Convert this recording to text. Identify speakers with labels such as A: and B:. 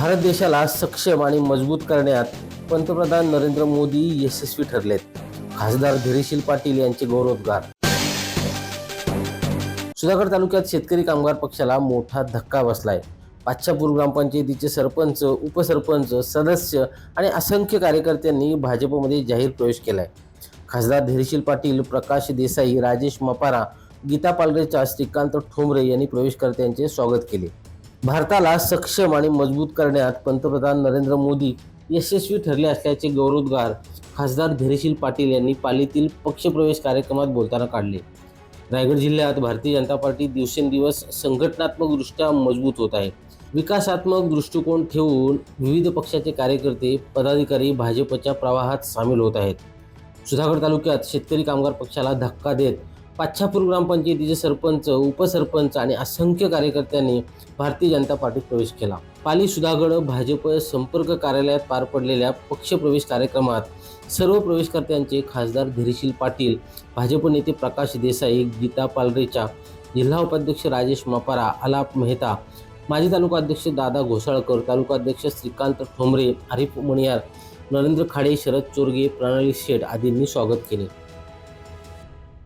A: भारत देशाला सक्षम आणि मजबूत करण्यात पंतप्रधान नरेंद्र मोदी यशस्वी ठरलेत. खासदार धीरेशील पाटील यांचे गौरवोद्गार. सुधागड तालुक्यात शेतकरी कामगार पक्षाला मोठा धक्का बसलाय. पाच्छापूर ग्रामपंचायतीचे सरपंच उपसरपंच सदस्य आणि असंख्य कार्यकर्त्यांनी भाजपमध्ये जाहीर प्रवेश केलाय. खासदार धीरेशील पाटील प्रकाश देसाई राजेश मपारा गीता पालरेचा श्रीकांत ठोंबरे यांनी प्रवेशकर्त्यांचे स्वागत केले. भारताला सक्षम आणि मजबूत करण्यात पंतप्रधान नरेंद्र मोदी यशस्वी ठरले असल्याचे गौरवोद्गार खासदार धैर्यशील पाटील यांनी पालीतील पक्षप्रवेश कार्यक्रमात बोलताना काढले. रायगड जिल्ह्यात भारतीय जनता पार्टी दिवसेंदिवस संघटनात्मकदृष्ट्या मजबूत होत आहे. विकासात्मक दृष्टिकोन ठेवून विविध पक्षाचे कार्यकर्ते पदाधिकारी भाजपच्या प्रवाहात सामील होत आहेत. सुधागड तालुक्यात शेतकरी कामगार पक्षाला धक्का देत पाच्छापूर ग्रामपंचायतीचे सरपंच उपसरपंच आणि असंख्य कार्यकर्त्यांनी भारतीय जनता पार्टीत प्रवेश केला. पाली सुधागड भाजप संपर्क कार्यालयात पार पडलेल्या पक्षप्रवेश कार्यक्रमात सर्व प्रवेशकर्त्यांचे खासदार धीरशील पाटील भाजप नेते प्रकाश देसाई गीता पालरेचा जिल्हा उपाध्यक्ष राजेश मपारा आलाप मेहता माजी तालुका अध्यक्ष दादा घोसाळकर तालुका अध्यक्ष श्रीकांत ठोंबरे आरिफ मणियार नरेंद्र खाडे शरद चोरगे प्रणाली शेठ आदींनी स्वागत केले.